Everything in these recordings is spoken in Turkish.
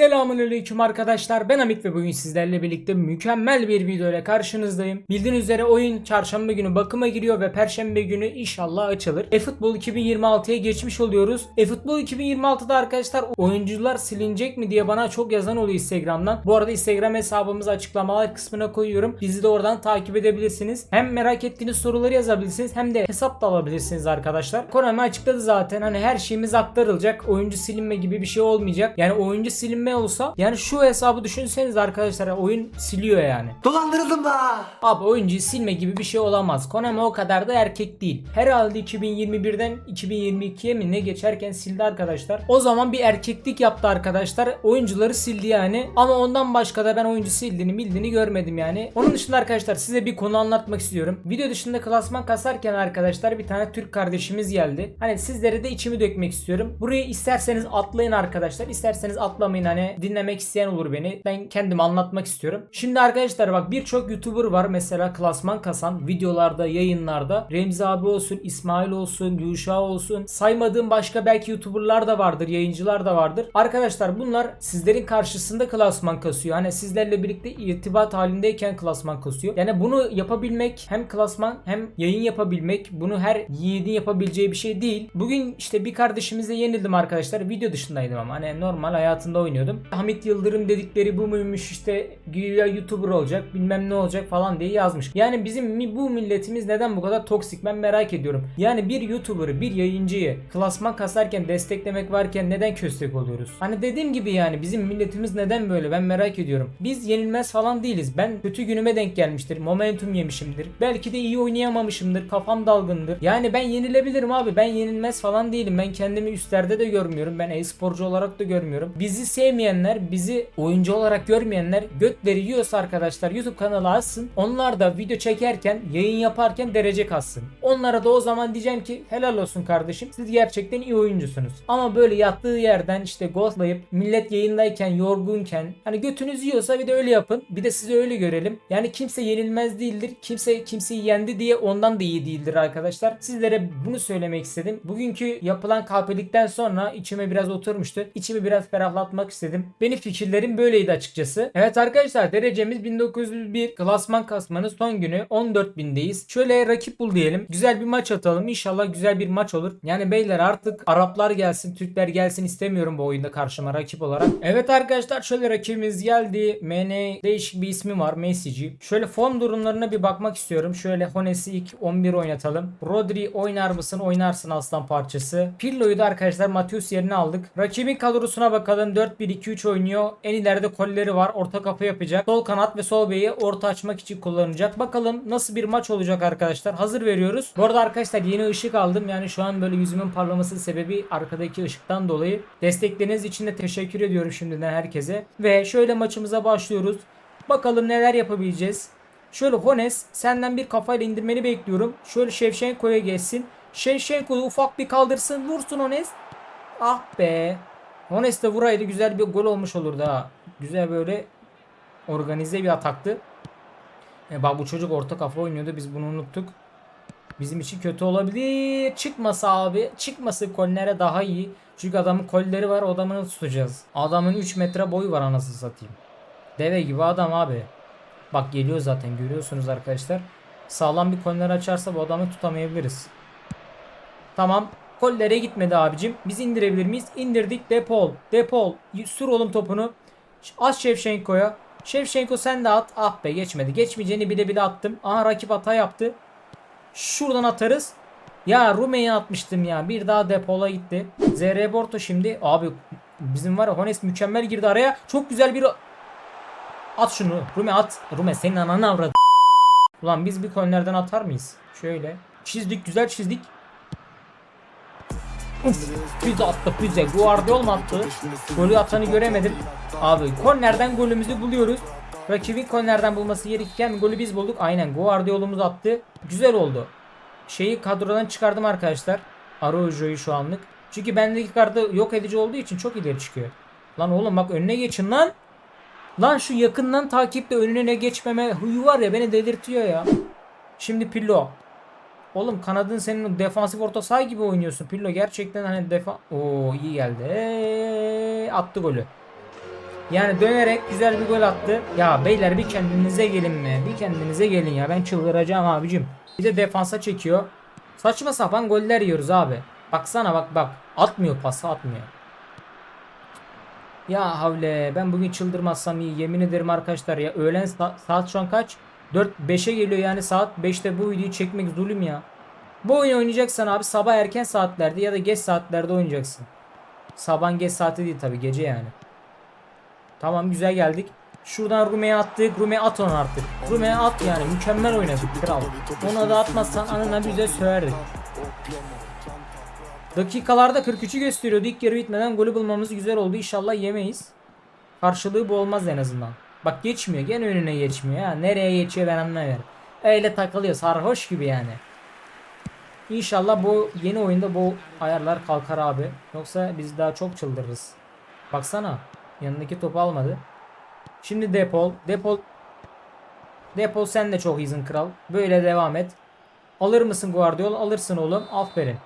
Selamünaleyküm arkadaşlar. Ben Hamit ve bugün sizlerle birlikte mükemmel bir video ile karşınızdayım. Bildiğiniz üzere oyun çarşamba günü bakıma giriyor ve perşembe günü inşallah açılır. eFootball 2026'ya geçmiş oluyoruz. eFootball 2026'da arkadaşlar oyuncular silinecek mi diye bana çok yazan oluyor Instagram'dan. Bu arada Instagram hesabımızı açıklamalar kısmına koyuyorum. Bizi de oradan takip edebilirsiniz. Hem merak ettiğiniz soruları yazabilirsiniz hem de hesap da alabilirsiniz arkadaşlar. Konami açıkladı zaten. Hani her şeyimiz aktarılacak. Oyuncu silinme gibi bir şey olmayacak. Yani oyuncu silinme olsa yani şu hesabı düşünseniz arkadaşlar oyun siliyor yani. Dolandırıldım da. Abi oyuncuyu silme gibi bir şey olamaz. Konami o kadar da erkek değil. Herhalde 2021'den 2022'ye mi ne geçerken sildi arkadaşlar. O zaman bir erkeklik yaptı arkadaşlar. Oyuncuları sildi yani. Ama ondan başka da ben oyuncu sildiğini bildiğini görmedim yani. Onun dışında arkadaşlar size bir konu anlatmak istiyorum. Video dışında klasman kasarken arkadaşlar bir tane Türk kardeşimiz geldi. Hani sizlere de içimi dökmek istiyorum. Burayı isterseniz atlayın arkadaşlar. isterseniz atlamayın hani dinlemek isteyen olur beni. Ben kendimi anlatmak istiyorum. Şimdi arkadaşlar bak birçok YouTuber var mesela klasman kasan videolarda, yayınlarda. Remzi abi olsun, İsmail olsun, Yuşa olsun. Saymadığım başka belki YouTuber'lar da vardır, yayıncılar da vardır. Arkadaşlar bunlar sizlerin karşısında klasman kasıyor. Hani sizlerle birlikte irtibat halindeyken klasman kasıyor. Yani bunu yapabilmek hem klasman hem yayın yapabilmek bunu her yiğidin yapabileceği bir şey değil. Bugün işte bir kardeşimizle yenildim arkadaşlar. Video dışındaydım ama hani normal hayatında oynuyordum. Hamit Yıldırım dedikleri bu muymuş işte güya YouTuber olacak bilmem ne olacak falan diye yazmış. Yani bizim bu milletimiz neden bu kadar toksik ben merak ediyorum. Yani bir YouTuber'ı bir yayıncıyı klasman kasarken desteklemek varken neden köstek oluyoruz? Hani dediğim gibi yani bizim milletimiz neden böyle ben merak ediyorum. Biz yenilmez falan değiliz. Ben kötü günüme denk gelmiştir. Momentum yemişimdir. Belki de iyi oynayamamışımdır. Kafam dalgındır. Yani ben yenilebilirim abi. Ben yenilmez falan değilim. Ben kendimi üstlerde de görmüyorum. Ben e-sporcu olarak da görmüyorum. Bizi sevmeyenler, bizi oyuncu olarak görmeyenler götleri yiyorsa arkadaşlar YouTube kanalı açsın. Onlar da video çekerken, yayın yaparken derece kassın. Onlara da o zaman diyeceğim ki helal olsun kardeşim. Siz gerçekten iyi oyuncusunuz. Ama böyle yattığı yerden işte ghostlayıp millet yayındayken, yorgunken hani götünüz yiyorsa bir de öyle yapın. Bir de sizi öyle görelim. Yani kimse yenilmez değildir. Kimse kimseyi yendi diye ondan da iyi değildir arkadaşlar. Sizlere bunu söylemek istedim. Bugünkü yapılan kahpelikten sonra içime biraz oturmuştu. İçimi biraz ferahlatmak istedim. Benim fikirlerim böyleydi açıkçası. Evet arkadaşlar derecemiz 1901 klasman kasmanın son günü 14.000'deyiz. Şöyle rakip bul diyelim. Güzel bir maç atalım. İnşallah güzel bir maç olur. Yani beyler artık Araplar gelsin, Türkler gelsin istemiyorum bu oyunda karşıma rakip olarak. Evet arkadaşlar şöyle rakibimiz geldi. MN değişik bir ismi var. Messici. Şöyle form durumlarına bir bakmak istiyorum. Şöyle Hones'i ilk 11 oynatalım. Rodri oynar mısın? Oynarsın aslan parçası. Pirlo'yu da arkadaşlar Matius yerine aldık. Rakibin kadrosuna bakalım. 4-1-2-3 oynuyor. En ileride kolleri var. Orta kapı yapacak. Sol kanat ve sol beyi orta açmak için kullanacak. Bakalım nasıl bir maç olacak arkadaşlar. Hazır veriyoruz. Bu arada arkadaşlar yeni ışık aldım. Yani şu an böyle yüzümün parlaması sebebi arkadaki ışıktan dolayı. Destekleriniz için de teşekkür ediyorum şimdiden herkese. Ve şöyle maçımıza başlıyoruz. Bakalım neler yapabileceğiz. Şöyle Hones senden bir kafayla indirmeni bekliyorum. Şöyle Şevşenko'ya geçsin. Şevşenko'yu ufak bir kaldırsın. Vursun Hones. Ah be. Hones de vuraydı güzel bir gol olmuş olurdu ha. Güzel böyle organize bir ataktı. E bak bu çocuk orta kafa oynuyordu biz bunu unuttuk. Bizim için kötü olabilir. Çıkmasa abi. Çıkması kollere daha iyi. Çünkü adamın kolleri var adamını tutacağız. Adamın 3 metre boyu var anasını satayım. Deve gibi adam abi. Bak geliyor zaten görüyorsunuz arkadaşlar. Sağlam bir koller açarsa bu adamı tutamayabiliriz. Tamam. Kollere gitmedi abicim. Biz indirebilir miyiz? İndirdik. Depol. Depol. Sür oğlum topunu. At Şevşenko'ya. Şevşenko sen de at. Ah be geçmedi. Geçmeyeceğini bile bile attım. Aha rakip hata yaptı. Şuradan atarız. Ya Rume'yi atmıştım ya. Bir daha depola gitti. ZR Borto şimdi. Abi bizim var ya Hones mükemmel girdi araya. Çok güzel bir... At şunu. Rume at. Rume senin ananı avradı. Ulan biz bir kornerden atar mıyız? Şöyle. Çizdik güzel çizdik. Uf, füze attı füze. Guardiol mu attı? Golü atanı göremedim. Abi kornerden golümüzü buluyoruz. Rakibin kornerden bulması gerekirken golü biz bulduk. Aynen Guardiol'umuz attı. Güzel oldu. Şeyi kadrodan çıkardım arkadaşlar. Araujo'yu şu anlık. Çünkü bendeki kartı yok edici olduğu için çok ileri çıkıyor. Lan oğlum bak önüne geçin lan. Lan şu yakından takiple önüne geçmeme huyu var ya beni delirtiyor ya. Şimdi Pillo. Oğlum kanadın senin defansif orta saha gibi oynuyorsun. Pillo gerçekten hani defa... Oo iyi geldi. Eee, attı golü. Yani dönerek güzel bir gol attı. Ya beyler bir kendinize gelin mi? Bir kendinize gelin ya. Ben çıldıracağım abicim. Bir de defansa çekiyor. Saçma sapan goller yiyoruz abi. Baksana bak bak. Atmıyor pası atmıyor. Ya havle ben bugün çıldırmazsam iyi yemin ederim arkadaşlar ya öğlen sa- saat şu an kaç? 4 5'e geliyor yani saat 5'te bu videoyu çekmek zulüm ya. Bu oyunu oynayacaksan abi sabah erken saatlerde ya da geç saatlerde oynayacaksın. Sabahın geç saati değil tabi gece yani. Tamam güzel geldik. Şuradan Rume'ye attık. Rume at onu artık. Rume at yani. Mükemmel oynadık kral. Ona da atmazsan anına bize söylerdik. Dakikalarda 43'ü gösteriyordu. İlk yarı bitmeden golü bulmamız güzel oldu. İnşallah yemeyiz. Karşılığı bu olmaz en azından. Bak geçmiyor. Gene önüne geçmiyor ya. Nereye geçiyor ben anlamıyorum. Öyle takılıyor. Sarhoş gibi yani. İnşallah bu yeni oyunda bu ayarlar kalkar abi. Yoksa biz daha çok çıldırırız. Baksana. Yanındaki topu almadı. Şimdi Depol. Depol. Depol sen de çok iyisin kral. Böyle devam et. Alır mısın Guardiola? Alırsın oğlum. Aferin.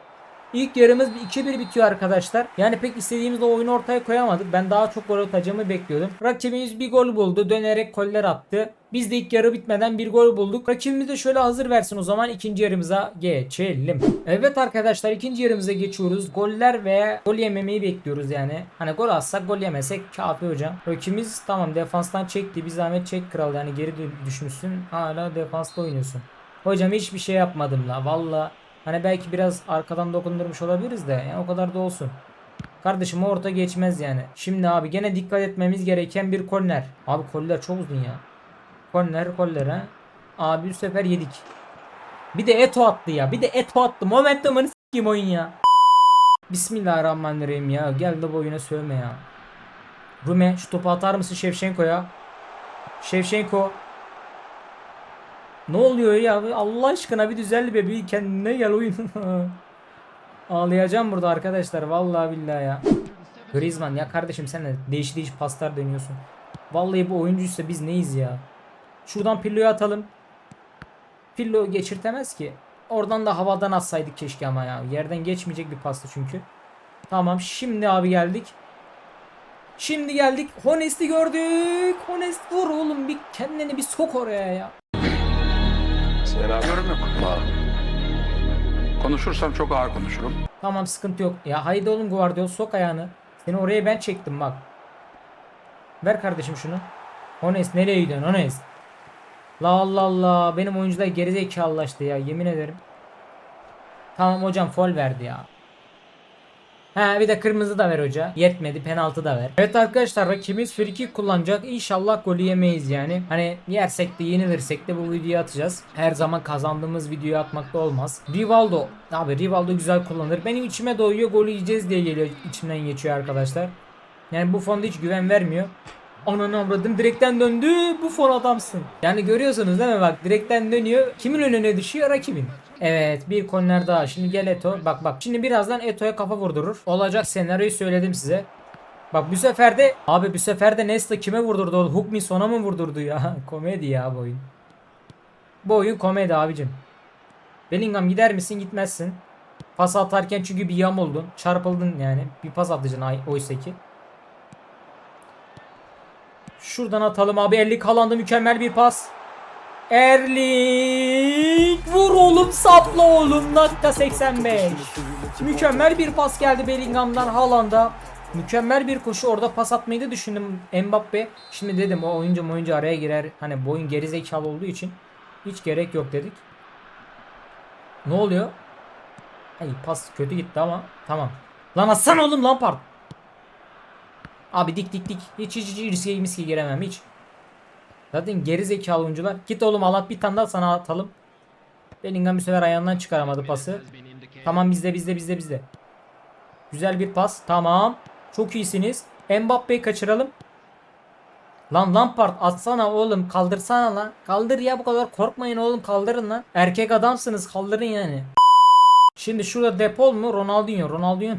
İlk yarımız 2-1 bitiyor arkadaşlar. Yani pek istediğimiz o oyunu ortaya koyamadık. Ben daha çok gol atacağımı bekliyordum. Rakibimiz bir gol buldu. Dönerek goller attı. Biz de ilk yarı bitmeden bir gol bulduk. Rakibimiz de şöyle hazır versin o zaman ikinci yarımıza geçelim. Evet arkadaşlar ikinci yarımıza geçiyoruz. Goller ve gol yememeyi bekliyoruz yani. Hani gol atsak gol yemesek kafi hocam. Rakibimiz tamam defanstan çekti. Bir zahmet çek kral yani geri düşmüşsün. Hala defansta oynuyorsun. Hocam hiçbir şey yapmadım la valla. Hani belki biraz arkadan dokundurmuş olabiliriz de yani o kadar da olsun. Kardeşim orta geçmez yani. Şimdi abi gene dikkat etmemiz gereken bir korner. Abi koller çok uzun ya. Korner koller ha. Abi bu sefer yedik. Bir de Eto attı ya. Bir de Eto attı. Momentum'unu s**eyim oyun ya. Bismillahirrahmanirrahim ya. Gel de bu oyuna sövme ya. Rume şu topu atar mısın Şevşenko'ya? Şevşenko. Ne oluyor ya? Allah aşkına bir düzelli be. Bir kendine gel oyun. Ağlayacağım burada arkadaşlar. Vallahi billahi ya. Griezmann ya kardeşim sen de değişik değişik paslar dönüyorsun. Vallahi bu oyuncuysa biz neyiz ya? Şuradan Pirlo'yu atalım. Pirlo geçirtemez ki. Oradan da havadan atsaydık keşke ama ya. Yerden geçmeyecek bir pastı çünkü. Tamam şimdi abi geldik. Şimdi geldik. Honest'i gördük. Honest vur oğlum bir kendini bir sok oraya ya. Yorum yok. Konuşursam çok ağır konuşurum. Tamam sıkıntı yok. Ya haydi oğlum Guardiola sok ayağını. Seni oraya ben çektim bak. Ver kardeşim şunu. Honest nereye gidiyorsun Honest? La Allah Allah benim oyuncular gerizekalılaştı ya yemin ederim. Tamam hocam foul verdi ya. Ha bir de kırmızı da ver hoca. Yetmedi penaltı da ver. Evet arkadaşlar rakibimiz free kullanacak. İnşallah golü yemeyiz yani. Hani yersek de yenilirsek de bu videoyu atacağız. Her zaman kazandığımız videoyu atmakta olmaz. Rivaldo. Abi Rivaldo güzel kullanır. Benim içime doyuyor golü yiyeceğiz diye geliyor. içimden geçiyor arkadaşlar. Yani bu fonda hiç güven vermiyor. Ananı avradım direkten döndü. Bu fon adamsın. Yani görüyorsunuz değil mi bak direkten dönüyor. Kimin önüne düşüyor rakibin. Evet bir korner daha. Şimdi gel Eto. Bak bak. Şimdi birazdan Eto'ya kafa vurdurur. Olacak senaryoyu söyledim size. Bak bu sefer de abi bu sefer de Nesta kime vurdurdu oğlum? Hukmi sona mı vurdurdu ya? komedi ya bu oyun. Bu oyun komedi abicim. Bellingham gider misin gitmezsin. Pas atarken çünkü bir yam oldun. Çarpıldın yani. Bir pas atacaksın oysa ki. Şuradan atalım abi. Erlik Haaland'a mükemmel bir pas. Erling vur oğlum sapla oğlum dakika 85. Mükemmel bir pas geldi Bellingham'dan Haaland'a. Mükemmel bir koşu orada pas atmayı da düşündüm Mbappe. Şimdi dedim o oyuncu oyuncu araya girer. Hani boyun geri zekalı olduğu için hiç gerek yok dedik. Ne oluyor? Ay pas kötü gitti ama tamam. Lan atsana oğlum Lampard. Abi dik dik dik. Hiç hiç hiç riske giremem hiç. Zaten geri zekalı oyuncular. Git oğlum al at bir tane daha sana atalım. Bellingham bir sefer ayağından çıkaramadı pası. Tamam bizde bizde bizde bizde. Güzel bir pas. Tamam. Çok iyisiniz. Mbappe'yi kaçıralım. Lan Lampard atsana oğlum kaldırsana lan. Kaldır ya bu kadar korkmayın oğlum kaldırın lan. Erkek adamsınız kaldırın yani. Şimdi şurada Depol mu Ronaldinho. Ronaldinho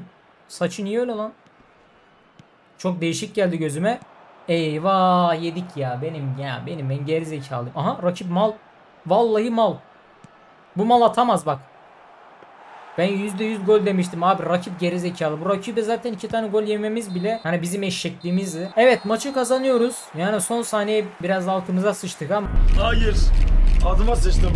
saçı niye öyle lan? Çok değişik geldi gözüme. Eyvah yedik ya benim ya benim ben geri zekalıyım. Aha rakip mal. Vallahi mal. Bu mal atamaz bak. Ben %100 gol demiştim abi rakip gerizekalı. Bu rakibe zaten iki tane gol yememiz bile hani bizim eşekliğimizdi. Evet maçı kazanıyoruz. Yani son saniye biraz altımıza sıçtık ama Hayır. Adıma sıçtım.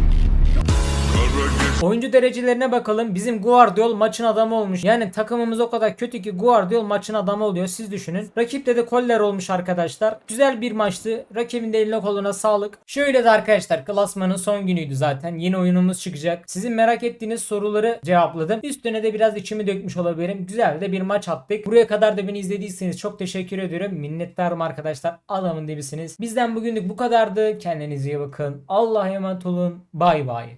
Oyuncu derecelerine bakalım. Bizim Guardiol maçın adamı olmuş. Yani takımımız o kadar kötü ki Guardiol maçın adamı oluyor. Siz düşünün. Rakipte de Koller olmuş arkadaşlar. Güzel bir maçtı. Rakibin de eline koluna sağlık. Şöyle de arkadaşlar klasmanın son günüydü zaten. Yeni oyunumuz çıkacak. Sizin merak ettiğiniz soruları cevapladım. Üstüne de biraz içimi dökmüş olabilirim. Güzel de bir maç attık. Buraya kadar da beni izlediyseniz çok teşekkür ediyorum. Minnettarım arkadaşlar. Adamın dibisiniz. Bizden bugünlük bu kadardı. Kendinize iyi bakın. Allah'a emanet olun. Bay bay.